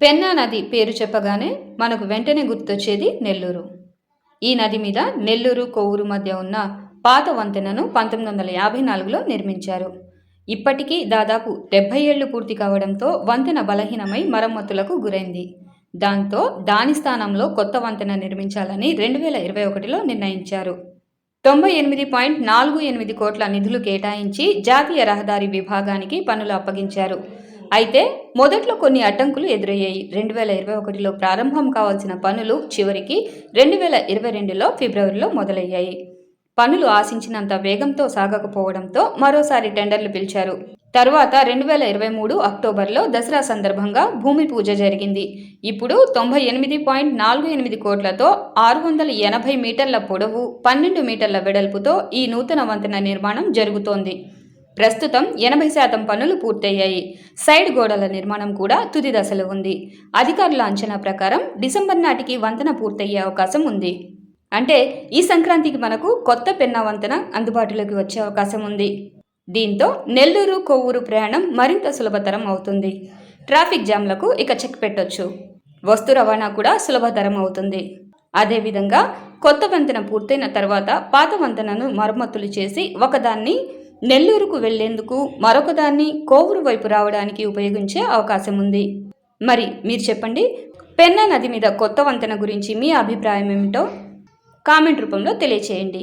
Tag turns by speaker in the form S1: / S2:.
S1: పెన్నా నది పేరు చెప్పగానే మనకు వెంటనే గుర్తొచ్చేది నెల్లూరు. ఈ నది మీద నెల్లూరు కొవ్వూరు మధ్య ఉన్న పాత వంతెనను పంతొమ్మిది వందల యాభై నాలుగులో నిర్మించారు. ఇప్పటికీ దాదాపు డెబ్బై ఏళ్ళు పూర్తి కావడంతో వంతెన బలహీనమై మరమ్మతులకు గురైంది. దాంతో దాని స్థానంలో కొత్త వంతెన నిర్మించాలని రెండు వేల ఇరవై ఒకటిలో నిర్ణయించారు. తొంభై ఎనిమిది పాయింట్ నాలుగు ఎనిమిది కోట్ల నిధులు కేటాయించి జాతీయ రహదారి విభాగానికి పనులు అప్పగించారు. అయితే మొదట్లో కొన్ని అడ్డంకులు ఎదురయ్యాయి. రెండు వేల ఇరవై ఒకటిలో ప్రారంభం కావాల్సిన పనులు చివరికి రెండు వేల ఇరవై రెండులో ఫిబ్రవరిలో మొదలయ్యాయి. పనులు ఆశించినంత వేగంతో సాగకపోవడంతో మరోసారి టెండర్లు పిలిచారు. తరువాత రెండు వేల ఇరవై మూడు అక్టోబర్లో దసరా సందర్భంగా భూమి పూజ జరిగింది. ఇప్పుడు తొంభై ఎనిమిది పాయింట్ నాలుగు ఎనిమిది కోట్లతో ఆరు వందల ఎనభై మీటర్ల పొడవు పన్నెండు మీటర్ల వెడల్పుతో ఈ నూతన వంతెన నిర్మాణం జరుగుతోంది. ప్రస్తుతం ఎనభై శాతం పనులు పూర్తయ్యాయి. సైడ్ గోడల నిర్మాణం కూడా తుది దశలో ఉంది. అధికారుల అంచనా ప్రకారం డిసెంబర్ నాటికి వంతెన పూర్తయ్యే అవకాశం ఉంది. అంటే ఈ సంక్రాంతికి మనకు కొత్త పెన్నా వంతెన అందుబాటులోకి వచ్చే అవకాశం ఉంది. దీంతో నెల్లూరు కొవ్వూరు ప్రయాణం మరింత సులభతరం అవుతుంది. ట్రాఫిక్ జామ్లకు ఇక చెక్ పెట్టొచ్చు. వస్తు రవాణా కూడా సులభతరం అవుతుంది. అదేవిధంగా కొత్త వంతెన పూర్తయిన తర్వాత పాత వంతెనను మరమ్మతులు చేసి ఒకదాన్ని నెల్లూరుకు వెళ్ళేందుకు మరొకదాన్ని కోవూరు వైపు రావడానికి ఉపయోగించే అవకాశం ఉంది. మరి మీరు చెప్పండి పెన్నా నది మీద కొత్త వంతెన గురించి మీ అభిప్రాయం ఏమిటో కామెంట్ రూపంలో తెలియచేయండి.